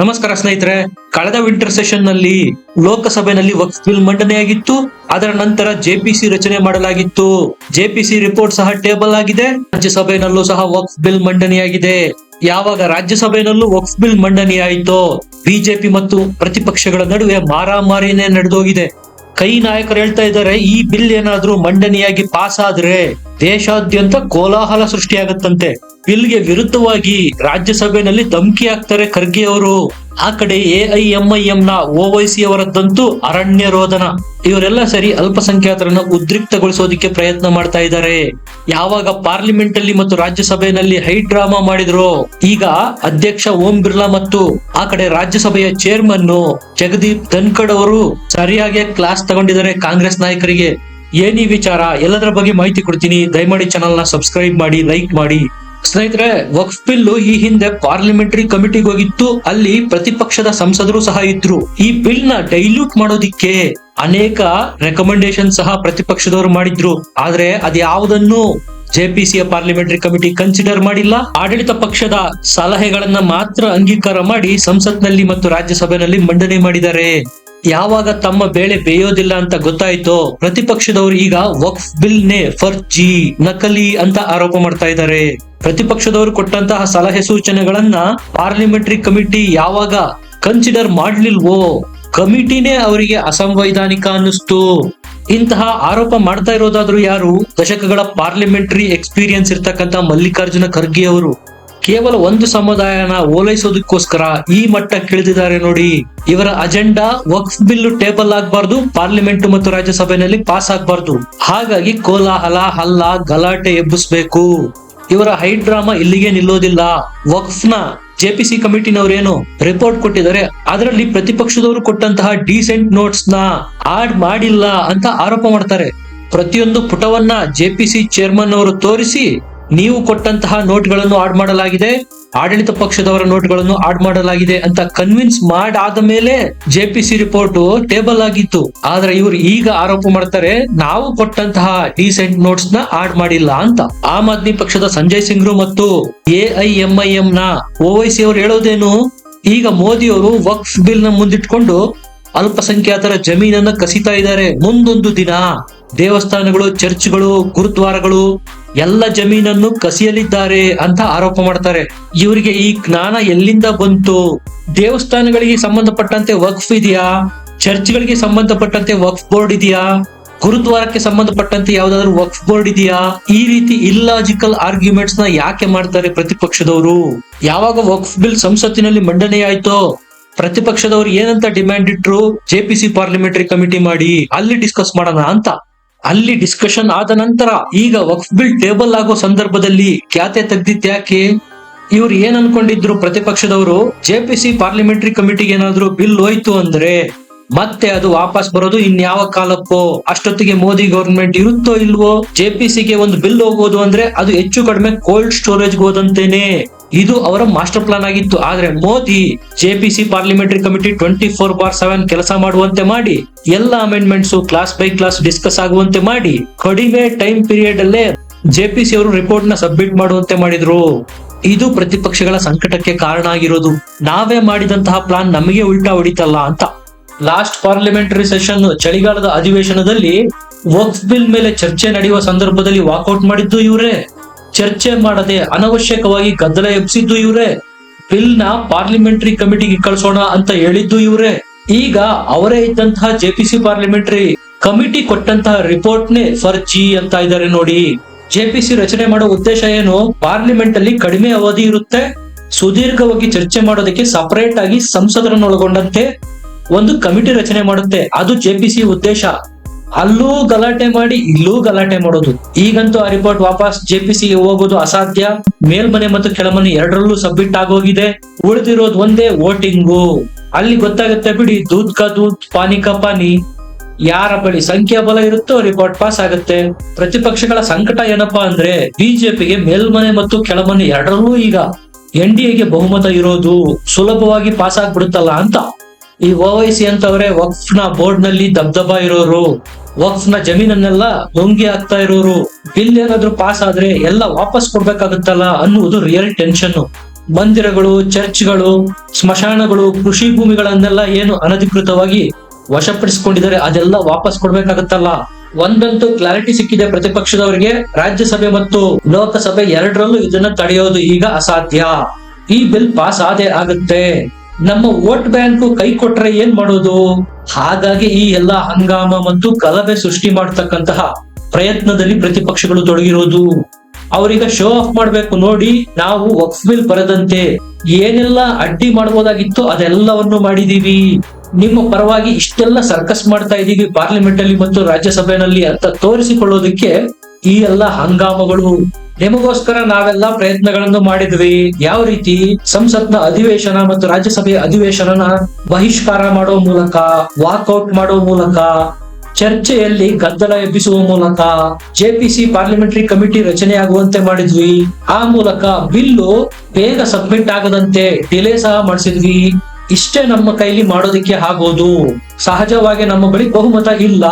ನಮಸ್ಕಾರ ಸ್ನೇಹಿತರೆ, ಕಳೆದ ವಿಂಟರ್ ಸೆಷನ್ನಲ್ಲಿ ಲೋಕಸಭೆಯಲ್ಲಿ ವಕ್ಸ್ ಬಿಲ್ ಮಂಡನೆಯಾಗಿತ್ತು ಅದರ ನಂತರ ಜೆಪಿಸಿ ರಚನೆ ಮಾಡಲಾಗಿತ್ತು. ಜೆಪಿಸಿ ರಿಪೋರ್ಟ್ ಸಹ ಟೇಬಲ್ ಆಗಿದೆ. ರಾಜ್ಯಸಭೆಯಲ್ಲೂ ಸಹ ವಕ್ಸ್ ಬಿಲ್ ಮಂಡನೆಯಾಗಿದೆ. ಯಾವಾಗ ರಾಜ್ಯಸಭೆಯಲ್ಲೂ ವಕ್ಸ್ ಬಿಲ್ ಮಂಡನೆಯಾಯಿತೋ ಬಿಜೆಪಿ ಮತ್ತು ಪ್ರತಿಪಕ್ಷಗಳ ನಡುವೆ ಮಾರಾಮಾರಿನೇ ನಡೆದೋಗಿದೆ. ಕೈ ನಾಯಕರು ಹೇಳ್ತಾ ಇದ್ದಾರೆ, ಈ ಬಿಲ್ ಏನಾದ್ರೂ ಮಂಡನೆಯಾಗಿ ಪಾಸ್ ಆದ್ರೆ ದೇಶಾದ್ಯಂತ ಕೋಲಾಹಲ ಸೃಷ್ಟಿಯಾಗತ್ತಂತೆ. ಬಿಲ್ಗೆ ವಿರುದ್ಧವಾಗಿ ರಾಜ್ಯಸಭೆಯಲ್ಲಿ ಧಮಕಿ ಹಾಕ್ತಾರೆ ಖರ್ಗೆ ಅವರು. ಆ ಕಡೆ ಎಐಎಂಐಎಂ ನ ಓವೈಸಿ ಅವರದ್ದಂತೂ ಅರಣ್ಯ ರೋಧನ ಇವರೆಲ್ಲ ಸರಿ ಅಲ್ಪಸಂಖ್ಯಾತರನ್ನು ಉದ್ರಿಕ್ತಗೊಳಿಸೋದಕ್ಕೆ ಪ್ರಯತ್ನ ಮಾಡ್ತಾ ಇದ್ದಾರೆ. ಯಾವಾಗ ಪಾರ್ಲಿಮೆಂಟ್ ಅಲ್ಲಿ ಮತ್ತು ರಾಜ್ಯಸಭೆಯಲ್ಲಿ ಹೈ ಡ್ರಾಮಾ ಮಾಡಿದ್ರು, ಈಗ ಅಧ್ಯಕ್ಷ ಓಂ ಬಿರ್ಲಾ ಮತ್ತು ಆ ಕಡೆ ರಾಜ್ಯಸಭೆಯ ಚೇರ್ಮನ್ ಜಗದೀಪ್ ಧನ್ಕಡ್ ಅವರು ಸರಿಯಾಗಿ ಕ್ಲಾಸ್ ತಗೊಂಡಿದ್ದಾರೆ ಕಾಂಗ್ರೆಸ್ ನಾಯಕರಿಗೆ. ಏನಿ ವಿಚಾರ? ಎಲ್ಲದರ ಬಗ್ಗೆ ಮಾಹಿತಿ ಕೊಡ್ತೀನಿ. ದಯಮಾಡಿ ಚಾನಲ್ನ ಸಬ್ಸ್ಕ್ರೈಬ್ ಮಾಡಿ, ಲೈಕ್ ಮಾಡಿ. ಸ್ನೇಹಿತರೆ, ವಕ್ಫ್ ಬಿಲ್ ಈ ಹಿಂದೆ ಪಾರ್ಲಿಮೆಂಟರಿ ಕಮಿಟಿಗೆ ಹೋಗಿತ್ತು. ಅಲ್ಲಿ ಪ್ರತಿಪಕ್ಷದ ಸಂಸದರು ಸಹ ಇದ್ರು. ಈ ಬಿಲ್ನ ಡೈಲ್ಯೂಟ್ ಮಾಡೋದಿಕ್ಕೆ ಅನೇಕ ರೆಕಮೆಂಡೇಶನ್ ಸಹ ಪ್ರತಿಪಕ್ಷದವರು ಮಾಡಿದ್ರು. ಆದ್ರೆ ಅದ್ಯಾವುದನ್ನು ಜೆಪಿಸಿಯ ಪಾರ್ಲಿಮೆಂಟರಿ ಕಮಿಟಿ ಕನ್ಸಿಡರ್ ಮಾಡಿಲ್ಲ. ಆಡಳಿತ ಪಕ್ಷದ ಸಲಹೆಗಳನ್ನ ಮಾತ್ರ ಅಂಗೀಕಾರ ಮಾಡಿ ಸಂಸತ್ನಲ್ಲಿ ಮತ್ತು ರಾಜ್ಯಸಭೆಯಲ್ಲಿ ಮಂಡನೆ ಮಾಡಿದ್ದಾರೆ. ಯಾವಾಗ ತಮ್ಮ ಬೇಳೆ ಬೇಯೋದಿಲ್ಲ ಅಂತ ಗೊತ್ತಾಯ್ತೋ, ಪ್ರತಿಪಕ್ಷದವರು ಈಗ ವಕ್ಫ್ ಬಿಲ್ ನೇ ಫರ್ಜಿ, ನಕಲಿ ಅಂತ ಆರೋಪ ಮಾಡ್ತಾ ಇದ್ದಾರೆ. ಪ್ರತಿಪಕ್ಷದವರು ಕೊಟ್ಟಂತಹ ಸಲಹೆ ಸೂಚನೆಗಳನ್ನ ಪಾರ್ಲಿಮೆಂಟರಿ ಕಮಿಟಿ ಯಾವಾಗ ಕನ್ಸಿಡರ್ ಮಾಡ್ಲಿಲ್ವೋ, ಕಮಿಟಿನೇ ಅವರಿಗೆ ಅಸಂವೈಧಾನಿಕ ಅನ್ನಿಸ್ತು. ಇಂತಹ ಆರೋಪ ಮಾಡ್ತಾ ಇರೋದಾದ್ರೂ ಯಾರು? ದಶಕಗಳ ಪಾರ್ಲಿಮೆಂಟರಿ ಎಕ್ಸ್ಪೀರಿಯನ್ಸ್ ಇರ್ತಕ್ಕಂತ ಮಲ್ಲಿಕಾರ್ಜುನ ಖರ್ಗೆ ಅವರು ಕೇವಲ ಒಂದು ಸಮುದಾಯನ ಓಲೈಸೋದಕ್ಕೋಸ್ಕರ ಈ ಮಟ್ಟ ಕೇಳಿದಿದ್ದಾರೆ ನೋಡಿ. ಇವರ ಅಜೆಂಡಾ ವಕ್ಸ್ ಬಿಲ್ ಟೇಬಲ್ ಆಗ್ಬಾರ್ದು ಪಾರ್ಲಿಮೆಂಟ್ ಮತ್ತು ರಾಜ್ಯಸಭೆಯಲ್ಲಿ ಪಾಸ್ ಆಗ್ಬಾರ್ದು. ಹಾಗಾಗಿ ಕೋಲಾಹಲ, ಹಲ್ಲ, ಗಲಾಟೆ ಎಬ್ಬಿಸ್ಬೇಕು. ಇವರ ಹೈ ಡ್ರಾಮಾ ಇಲ್ಲಿಗೆ ನಿಲ್ಲೋದಿಲ್ಲ. ವಕ್ಫ್ನ ಜೆಪಿಸಿ ಕಮಿಟಿನವರೇನು ರಿಪೋರ್ಟ್ ಕೊಟ್ಟಿದ್ದಾರೆ. ಅದರಲ್ಲಿ ಪ್ರತಿಪಕ್ಷದವರು ಕೊಟ್ಟಂತಹ ಡೀಸೆಂಟ್ ನೋಟ್ಸ್ನ ಆಡ್ ಮಾಡಿಲ್ಲ ಅಂತ ಆರೋಪ ಮಾಡ್ತಾರೆ. ಪ್ರತಿಯೊಂದು ಪುಟವನ್ನ ಜೆಪಿಸಿ ಚೇರ್ಮನ್ ಅವರು ತೋರಿಸಿ ನೀವು ಕೊಟ್ಟಂತಹ ನೋಟ್ಗಳನ್ನು ಆಡ್ ಮಾಡಲಾಗಿದೆ, ಆಡಳಿತ ಪಕ್ಷದವರ ನೋಟ್ಗಳನ್ನು ಆಡ್ ಮಾಡಲಾಗಿದೆ ಅಂತ ಕನ್ವಿನ್ಸ್ ಮಾಡಾದ ಮೇಲೆ J P C report table ಆಗಿತ್ತು. ಆದ್ರೆ ಇವರು ಈಗ ಆರೋಪ ಮಾಡ್ತಾರೆ, ನಾವು ಕೊಟ್ಟಂತಹ ಡೀಸೆಂಟ್ ನೋಟ್ಸ್ನ ಆಡ್ ಮಾಡಿಲ್ಲ ಅಂತ. ಆಮ್ ಆದ್ಮಿ ಪಕ್ಷದ ಸಂಜಯ್ ಸಿಂಗ್ರು ಮತ್ತು ಎಐಎಂಐಎಂ ನ ಓವೈಸಿ ಅವರು ಹೇಳೋದೇನು? ಈಗ ಮೋದಿ ಅವರು ವಕ್ಫ್ ಬಿಲ್ನ ಮುಂದಿಟ್ಕೊಂಡು ಅಲ್ಪಸಂಖ್ಯಾತರ ಜಮೀನನ್ನ ಕಸಿತಾ ಇದ್ದಾರೆ. ಮುಂದೊಂದು ದಿನ ದೇವಸ್ಥಾನಗಳು, ಚರ್ಚ್ಗಳು, ಗುರುದ್ವಾರಗಳು ಎಲ್ಲ ಜಮೀನನ್ನು ಕಸಿಯಲಿದ್ದಾರೆ ಅಂತ ಆರೋಪ ಮಾಡ್ತಾರೆ. ಇವರಿಗೆ ಈ ಜ್ಞಾನ ಎಲ್ಲಿಂದ ಬಂತು? ದೇವಸ್ಥಾನಗಳಿಗೆ ಸಂಬಂಧಪಟ್ಟಂತೆ ವಕ್ಫ್ ಇದೆಯಾ? ಚರ್ಚ್ಗಳಿಗೆ ಸಂಬಂಧಪಟ್ಟಂತೆ ವಕ್ಫ್ ಬೋರ್ಡ್ ಇದೆಯಾ? ಗುರುದ್ವಾರಕ್ಕೆ ಸಂಬಂಧಪಟ್ಟಂತೆ ಯಾವ್ದಾದ್ರು ವಕ್ಫ್ ಬೋರ್ಡ್ ಇದೆಯಾ? ಈ ರೀತಿ ಇಲ್ಲಾಜಿಕಲ್ ಆರ್ಗ್ಯುಮೆಂಟ್ಸ್ನ ಯಾಕೆ ಮಾಡ್ತಾರೆ ಪ್ರತಿಪಕ್ಷದವರು? ಯಾವಾಗ ವಕ್ಫ್ ಬಿಲ್ ಸಂಸತ್ತಿನಲ್ಲಿ ಮಂಡನೆಯಾಯ್ತೋ ಪ್ರತಿಪಕ್ಷದವರು ಏನಂತ ಡಿಮ್ಯಾಂಡ್ ಇಟ್ರು? ಜೆಪಿಸಿ ಪಾರ್ಲಿಮೆಂಟರಿ ಕಮಿಟಿ ಮಾಡಿ, ಅಲ್ಲಿ ಡಿಸ್ಕಸ್ ಮಾಡೋಣ ಅಂತ. ಅಲ್ಲಿ ಡಿಸ್ಕಷನ್ ಆದ ನಂತರ ಈಗ ವಕ್ಫ್ ಬಿಲ್ ಟೇಬಲ್ ಆಗೋ ಸಂದರ್ಭದಲ್ಲಿ ಖ್ಯಾತೆ ತೆಗ್ದಿದ್ಯಾಕೆ ಇವ್ರು ಏನ್ ಅನ್ಕೊಂಡಿದ್ರು ಪ್ರತಿಪಕ್ಷದವರು? ಜೆಪಿಸಿ ಪಾರ್ಲಿಮೆಂಟರಿ ಕಮಿಟಿಗೆ ಏನಾದ್ರು ಬಿಲ್ ಹೋಯ್ತು ಅಂದ್ರೆ ಮತ್ತೆ ಅದು ವಾಪಸ್ ಬರೋದು ಇನ್ಯಾವ ಕಾಲಕ್ಕೋ? ಅಷ್ಟೊತ್ತಿಗೆ ಮೋದಿ ಗವರ್ಮೆಂಟ್ ಇರುತ್ತೋ ಇಲ್ವೋ? ಜೆ ಪಿ ಜೆಪಿಸಿಗೆ ಒಂದು ಬಿಲ್ ಹೋಗೋದು ಅಂದ್ರೆ ಅದು ಹೆಚ್ಚು ಕಡಿಮೆ ಕೋಲ್ಡ್ ಸ್ಟೋರೇಜ್ ಹೋದಂತೇನೆ. ಇದು ಅವರ ಮಾಸ್ಟರ್ ಪ್ಲಾನ್ ಆಗಿತ್ತು. ಆದ್ರೆ Modi JPC parliamentary committee twenty four bar seven ಕೆಲಸ ಮಾಡುವಂತೆ ಮಾಡಿ, ಎಲ್ಲ amendments clause by clause discuss ಆಗುವಂತೆ ಮಾಡಿ, ಕಡಿಮೆ ಟೈಮ್ ಪೀರಿಯಡ್ ಅಲ್ಲೇ ಜೆಪಿಸಿ ಅವರು ರಿಪೋರ್ಟ್ನ ಸಬ್ಮಿಟ್ ಮಾಡುವಂತೆ ಮಾಡಿದ್ರು. ಇದು ಪ್ರತಿಪಕ್ಷಗಳ ಸಂಕಟಕ್ಕೆ ಕಾರಣ ಆಗಿರೋದು. ನಾವೇ ಮಾಡಿದಂತಹ ಪ್ಲಾನ್ ನಮಗೆ ಉಲ್ಟಾ ಹೊಡಿತಲ್ಲ ಅಂತ. ಲಾಸ್ಟ್ ಪಾರ್ಲಿಮೆಂಟರಿ ಸೆಷನ್ ಚಳಿಗಾಲದ ಅಧಿವೇಶನದಲ್ಲಿ ವಕ್ಫ್ ಬಿಲ್ ಮೇಲೆ ಚರ್ಚೆ ನಡೆಯುವ ಸಂದರ್ಭದಲ್ಲಿ ವಾಕೌಟ್ ಮಾಡಿದ್ದು ಇವರೇ. ಚರ್ಚೆ ಮಾಡದೆ ಅನವಶ್ಯಕವಾಗಿ ಗದ್ದಲ ಎಬ್ಸಿದ್ದು ಇವರೇ. ಬಿಲ್ನ ಪಾರ್ಲಿಮೆಂಟರಿ ಕಮಿಟಿಗೆ ಕಳಿಸೋಣ ಅಂತ ಹೇಳಿದ್ದು ಇವರೇ. ಈಗ ಅವರೇ ಇದ್ದಂತಹ ಜೆಪಿಸಿ ಪಾರ್ಲಿಮೆಂಟರಿ ಕಮಿಟಿ ಕೊಟ್ಟಂತಹ ರಿಪೋರ್ಟ್ ನೇ ಫರ್ಜಿ ಅಂತ ಇದ್ದಾರೆ ನೋಡಿ. ಜೆ ಪಿ ಸಿ ರಚನೆ ಮಾಡೋ ಉದ್ದೇಶ ಏನು? ಪಾರ್ಲಿಮೆಂಟ್ ಅಲ್ಲಿ ಕಡಿಮೆ ಅವಧಿ ಇರುತ್ತೆ. ಸುದೀರ್ಘವಾಗಿ ಚರ್ಚೆ ಮಾಡೋದಕ್ಕೆ ಸಪರೇಟ್ ಆಗಿ ಸಂಸದರನ್ನು ಒಳಗೊಂಡಂತೆ ಒಂದು ಕಮಿಟಿ ರಚನೆ ಮಾಡುತ್ತೆ. ಅದು ಜೆಪಿಸಿ ಉದ್ದೇಶ. ಅಲ್ಲೂ ಗಲಾಟೆ ಮಾಡಿ, ಇಲ್ಲೂ ಗಲಾಟೆ ಮಾಡೋದು. ಈಗಂತೂ ಆ ರಿಪೋರ್ಟ್ ವಾಪಸ್ ಜೆಪಿಸಿ ಹೋಗೋದು ಅಸಾಧ್ಯ. ಮೇಲ್ಮನೆ ಮತ್ತು ಕೆಳಮನೆ ಎರಡರಲ್ಲೂ ಸಬ್ಮಿಟ್ ಆಗೋಗಿದೆ. ಉಳಿದಿರೋದು ಒಂದೇ ವೋಟಿಂಗು. ಅಲ್ಲಿ ಗೊತ್ತಾಗುತ್ತೆ ಬಿಡಿ, ದೂದ್ ಕ ದೂದ್, ಪಾನಿ ಕಾ ಪಾನಿ. ಯಾರ ಬಳಿ ಸಂಖ್ಯಾ ಬಲ ಇರುತ್ತೋ ರಿಪೋರ್ಟ್ ಪಾಸ್ ಆಗುತ್ತೆ. ಪ್ರತಿಪಕ್ಷಗಳ ಸಂಕಟ ಏನಪ್ಪಾ ಅಂದ್ರೆ, ಬಿಜೆಪಿಗೆ ಮೇಲ್ಮನೆ ಮತ್ತು ಕೆಳಮನೆ ಎರಡರಲ್ಲೂ ಈಗ ಎನ್ ಡಿ ಎಗೆ ಬಹುಮತ ಇರೋದು. ಸುಲಭವಾಗಿ ಪಾಸ್ ಆಗ್ಬಿಡುತ್ತಲ್ಲ ಅಂತ. ಈ ಓವೈಸಿ ಅಂತವ್ರೆ ವಕ್ಫ್ನ ಬೋರ್ಡ್ನಲ್ಲಿ ದಬ್ದಬಾ ಇರೋರು. ವಕ್ಫ್ನ ಜಮೀನನ್ನೆಲ್ಲ ದೊಂಗಿ ಆಗ್ತಾ ಇರೋರು ಬಿಲ್ ಏನಾದ್ರು ಪಾಸ್ ಆದ್ರೆ ಎಲ್ಲ ವಾಪಸ್ ಕೊಡ್ಬೇಕಾಗುತ್ತಲ್ಲ ಅನ್ನುವುದು ರಿಯಲ್ ಟೆನ್ಷನ್ ಮಂದಿರಗಳು, ಚರ್ಚ್ಗಳು, ಸ್ಮಶಾನಗಳು, ಕೃಷಿ ಭೂಮಿಗಳನ್ನೆಲ್ಲ ಏನು ಅನಧಿಕೃತವಾಗಿ ವಶಪಡಿಸಿಕೊಂಡಿದ್ದಾರೆ, ಅದೆಲ್ಲ ವಾಪಸ್ ಕೊಡ್ಬೇಕಾಗತ್ತಲ್ಲ. ಒಂದಂತೂ ಕ್ಲಾರಿಟಿ ಸಿಕ್ಕಿದೆ ಪ್ರತಿಪಕ್ಷದವರಿಗೆ. ರಾಜ್ಯಸಭೆ ಮತ್ತು ಲೋಕಸಭೆ ಎರಡರಲ್ಲೂ ಇದನ್ನ ತಡೆಯೋದು ಈಗ ಅಸಾಧ್ಯ. ಈ ಬಿಲ್ ಪಾಸ್ ಆದೇ ಆಗುತ್ತೆ. ನಮ್ಮ ವೋಟ್ ಬ್ಯಾಂಕ್ ಕೈ ಕೊಟ್ರೆ ಏನ್ ಮಾಡೋದು? ಹಾಗಾಗಿ ಈ ಎಲ್ಲಾ ಹಂಗಾಮ ಮತ್ತು ಗಲಭೆ ಸೃಷ್ಟಿ ಮಾಡತಕ್ಕಂತಹ ಪ್ರಯತ್ನದಲ್ಲಿ ಪ್ರತಿಪಕ್ಷಗಳು ತೊಡಗಿರೋದು. ಅವರೀಗ ಶೋ ಆಫ್ ಮಾಡ್ಬೇಕು ನೋಡಿ, ನಾವು ವಕ್ಫ್ ಬಿಲ್ ಬರದಂತೆ ಏನೆಲ್ಲ ಅಡ್ಡಿ ಮಾಡಬಹುದಾಗಿತ್ತು ಅದೆಲ್ಲವನ್ನು ಮಾಡಿದೀವಿ. ನಿಮ್ಮ ಪರವಾಗಿ ಇಷ್ಟೆಲ್ಲ ಸರ್ಕಸ್ ಮಾಡ್ತಾ ಇದೀವಿ ಪಾರ್ಲಿಮೆಂಟ್ ಅಲ್ಲಿ ಮತ್ತು ರಾಜ್ಯಸಭೆಯಲ್ಲಿ ಅಂತ ತೋರಿಸಿಕೊಳ್ಳೋದಕ್ಕೆ ಈ ಎಲ್ಲ ಹಂಗಾಮಗಳು, ನಿಮಗೋಸ್ಕರ ನಾವೆಲ್ಲ ಪ್ರಯತ್ನಗಳನ್ನು ಮಾಡಿದ್ವಿ. ಯಾವ ರೀತಿ? ಸಂಸತ್ನ ಅಧಿವೇಶನ ಮತ್ತು ರಾಜ್ಯಸಭೆಯ ಅಧಿವೇಶನನ ಬಹಿಷ್ಕಾರ ಮಾಡೋ ಮೂಲಕ ವಾಕ್ಔಟ್ ಮಾಡೋ ಮೂಲಕ, ಚರ್ಚೆಯಲ್ಲಿ ಗದ್ದಲ ಎಬ್ಬಿಸುವ ಮೂಲಕ ಜೆಪಿಸಿ ಪಾರ್ಲಿಮೆಂಟರಿ ಕಮಿಟಿ ರಚನೆ ಆಗುವಂತೆ ಮಾಡಿದ್ವಿ. ಆ ಮೂಲಕ ಬಿಲ್ಲು ಬೇಗ ಸಬ್ಮಿಟ್ ಆಗದಂತೆ ಡಿಲೇ ಸಹ ಮಾಡಿಸಿದ್ವಿ. ಇಷ್ಟೇ ನಮ್ಮ ಕೈಲಿ ಮಾಡೋದಿಕ್ಕೆ ಆಗೋದು. ಸಹಜವಾಗಿ ನಮ್ಮ ಬಳಿ ಬಹುಮತ ಇಲ್ಲ.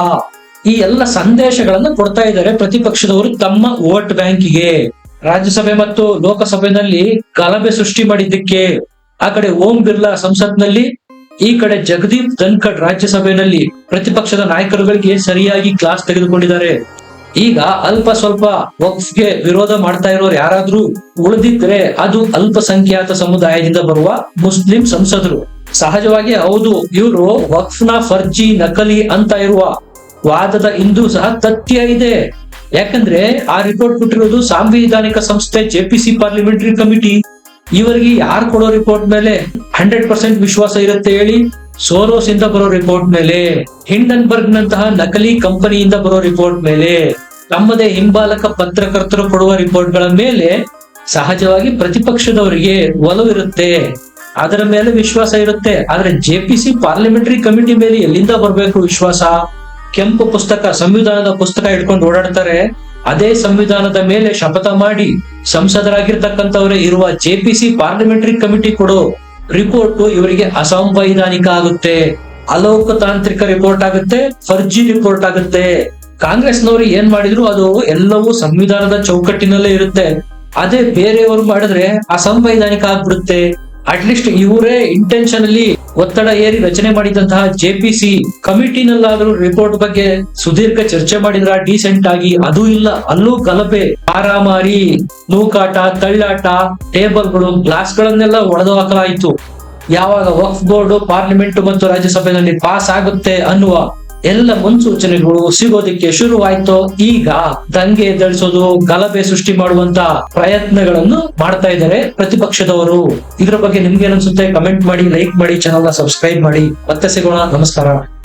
ಈ ಎಲ್ಲ ಸಂದೇಶಗಳನ್ನು ಕೊಡ್ತಾ ಇದ್ದಾರೆ ಪ್ರತಿಪಕ್ಷದವರು ತಮ್ಮ ವೋಟ್ ಬ್ಯಾಂಕಿಗೆ. ರಾಜ್ಯಸಭೆ ಮತ್ತು ಲೋಕಸಭೆನಲ್ಲಿ ಗಲಭೆ ಸೃಷ್ಟಿ ಮಾಡಿದ್ದಕ್ಕೆ, ಆ ಕಡೆ ಓಂ ಬಿರ್ಲಾ ಸಂಸತ್ನಲ್ಲಿ, ಈ ಕಡೆ ಜಗದೀಪ್ ಧನ್ಖಡ್ ರಾಜ್ಯಸಭೆಯಲ್ಲಿ ಪ್ರತಿಪಕ್ಷದ ನಾಯಕರುಗಳಿಗೆ ಸರಿಯಾಗಿ ಕ್ಲಾಸ್ ತೆಗೆದುಕೊಂಡಿದ್ದಾರೆ. ಈಗ ಅಲ್ಪ ಸ್ವಲ್ಪ ವಕ್ಫ್ಗೆ ವಿರೋಧ ಮಾಡ್ತಾ ಇರೋರು ಯಾರಾದ್ರೂ ಉಳಿದಿದ್ರೆ ಅದು ಅಲ್ಪಸಂಖ್ಯಾತ ಸಮುದಾಯದಿಂದ ಬರುವ ಮುಸ್ಲಿಂ ಸಂಸದರು. ಸಹಜವಾಗಿ ಹೌದು, ಇವರು ವಕ್ಫ್ನ ಫರ್ಜಿ ನಕಲಿ ಅಂತ ಇರುವ ವಾದದ ಇಂದು ಸಹ ತಥ್ಯ ಇದೆ. ಯಾಕಂದ್ರೆ ಆ ರಿಪೋರ್ಟ್ ಕೊಟ್ಟಿರೋದು ಸಾಂವಿಧಾನಿಕ ಸಂಸ್ಥೆ ಜೆಪಿಸಿ ಪಾರ್ಲಿಮೆಂಟರಿ ಕಮಿಟಿ ಇವರಿಗೆ ಯಾರು ಕೊಡೋ ರಿಪೋರ್ಟ್ ಮೇಲೆ ಹಂಡ್ರೆಡ್ ಪರ್ಸೆಂಟ್ ವಿಶ್ವಾಸ ಇರುತ್ತೆ ಹೇಳಿ ಸೋರೋಸ್ ಇಂದ ಬರೋ ರಿಪೋರ್ಟ್ ಮೇಲೆ ಹಿಂಡನ್ಬರ್ಗ್ ನಂತಹ ನಕಲಿ ಕಂಪನಿಯಿಂದ ಬರೋ ರಿಪೋರ್ಟ್ ಮೇಲೆ, ತಮ್ಮದೇ ಹಿಂಬಾಲಕ ಪತ್ರಕರ್ತರು ಕೊಡುವ ರಿಪೋರ್ಟ್ಗಳ ಮೇಲೆ ಸಹಜವಾಗಿ ಪ್ರತಿಪಕ್ಷದವರಿಗೆ ಒಲವು ಇರುತ್ತೆ. ಅದರ ಮೇಲೆ ವಿಶ್ವಾಸ ಇರುತ್ತೆ. ಆದ್ರೆ ಜೆಪಿಸಿ ಪಾರ್ಲಿಮೆಂಟರಿ ಕಮಿಟಿ ಮೇಲೆ ಎಲ್ಲಿಂದ ಬರಬೇಕು ವಿಶ್ವಾಸ? ಕೆಂಪು ಪುಸ್ತಕ, ಸಂವಿಧಾನದ ಪುಸ್ತಕ ಇಟ್ಕೊಂಡು ಓಡಾಡ್ತಾರೆ, ಅದೇ ಸಂವಿಧಾನದ ಮೇಲೆ ಶಪಥ ಮಾಡಿ ಸಂಸದರಾಗಿರ್ತಕ್ಕಂಥವ್ರೆ ಇರುವ ಜೆಪಿಸಿ ಪಾರ್ಲಿಮೆಂಟರಿ ಕಮಿಟಿ ಕೊಡೋ ರಿಪೋರ್ಟ್ ಇವರಿಗೆ ಅಸಂವೈಧಾನಿಕ ಆಗುತ್ತೆ. ಅಲೋಕತಾಂತ್ರಿಕ ರಿಪೋರ್ಟ್ ಆಗುತ್ತೆ, ಫರ್ಜಿ ರಿಪೋರ್ಟ್ ಆಗುತ್ತೆ. ಕಾಂಗ್ರೆಸ್ನವರು ಏನ್ ಮಾಡಿದ್ರು, ಅದು ಎಲ್ಲವೂ ಸಂವಿಧಾನದ ಚೌಕಟ್ಟಿನಲ್ಲೇ ಇರುತ್ತೆ. ಅದೇ ಬೇರೆಯವರು ಮಾಡಿದ್ರೆ ಅಸಂವೈಧಾನಿಕ ಆಗ್ಬಿಡುತ್ತೆ. ಅಟ್ಲೀಸ್ಟ್ ಇವರೇ ಇಂಟೆನ್ಷನ್ ಅಲ್ಲಿ ಒತ್ತಡ ಏರಿ ರಚನೆ ಮಾಡಿದಂತಹ ಜೆಪಿಸಿ ಕಮಿಟಿನಲ್ಲಾದ್ರೂ ರಿಪೋರ್ಟ್ ಬಗ್ಗೆ ಸುದೀರ್ಘ ಚರ್ಚೆ ಮಾಡಿದ್ರ ಡೀಸೆಂಟ್ ಆಗಿ ಅದು ಇಲ್ಲ. ಅಲ್ಲೂ ಗಲಭೆ ಆರಾಮಾರಿ ನೂಕಾಟ, ತಳ್ಳಾಟ, ಟೇಬಲ್ಗಳು ಗ್ಲಾಸ್ ಗಳನ್ನೆಲ್ಲ ಒಡೆದು ಹಾಕಲಾಯಿತು. ಯಾವಾಗ ವಕ್ಫ್ ಬೋರ್ಡ್, ಪಾರ್ಲಿಮೆಂಟ್ ಮತ್ತು ರಾಜ್ಯಸಭೆಯಲ್ಲಿ ಪಾಸ್ ಆಗುತ್ತೆ ಅನ್ನುವ ಎಲ್ಲ ಮುನ್ಸೂಚನೆಗಳು ಸಿಗೋದಿಕ್ಕೆ ಶುರುವಾಯ್ತು. ಈಗ ದಂಗೆ ಎದ್ದಳಿಸೋದು, ಗಲಭೆ ಸೃಷ್ಟಿ ಮಾಡುವಂತ ಪ್ರಯತ್ನಗಳನ್ನು ಮಾಡ್ತಾ ಇದ್ದಾರೆ ಪ್ರತಿಪಕ್ಷದವರು. ಇದ್ರ ಬಗ್ಗೆ ನಿಮ್ಗೆ ಅನ್ಸುತ್ತೆ? ಕಮೆಂಟ್ ಮಾಡಿ ಲೈಕ್ ಮಾಡಿ ಚಾನಲ್ನ ಸಬ್ಸ್ಕ್ರೈಬ್ ಮಾಡಿ. ಮತ್ತೆ ಸಿಗೋಣ. ನಮಸ್ಕಾರ.